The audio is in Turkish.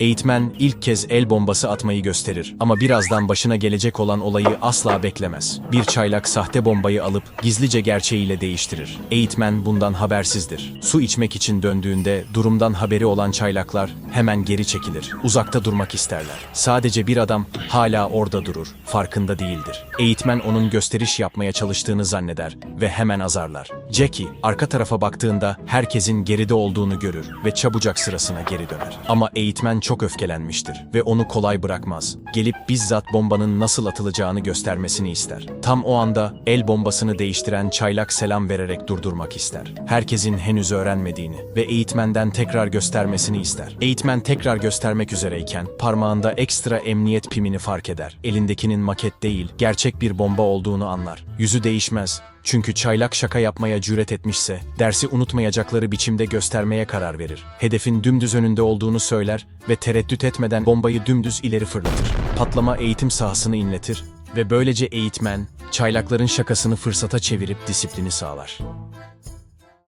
Eğitmen ilk kez el bombası atmayı gösterir ama birazdan başına gelecek olan olayı asla beklemez. Bir çaylak sahte bombayı alıp gizlice gerçeğiyle değiştirir. Eğitmen bundan habersizdir. Su içmek için döndüğünde durumdan haberi olan çaylaklar hemen geri çekilir. Uzakta durmak isterler. Sadece bir adam hala orada durur. Farkında değildir. Eğitmen onun gösteriş yapmaya çalıştığını zanneder ve hemen azarlar. Jackie arka tarafa baktığında herkesin geride olduğunu görür ve çabucak sırasına geri döner. Ama eğitmen çok öfkelenmiştir ve onu kolay bırakmaz. Gelip bizzat bombanın nasıl atılacağını göstermesini ister. Tam o anda el bombasını değiştiren çaylak selam vererek durdurmak ister. Herkesin henüz öğrenmediğini ve eğitmenden tekrar göstermesini ister. Eğitmen tekrar göstermek üzereyken parmağında ekstra emniyet pimini fark eder. Elindekinin maket değil, gerçek bir bomba olduğunu anlar. Yüzü değişmez. Çünkü çaylak şaka yapmaya cüret etmişse, dersi unutmayacakları biçimde göstermeye karar verir. Hedefin dümdüz önünde olduğunu söyler ve tereddüt etmeden bombayı dümdüz ileri fırlatır. Patlama eğitim sahasını inletir ve böylece eğitmen, çaylakların şakasını fırsata çevirip disiplini sağlar.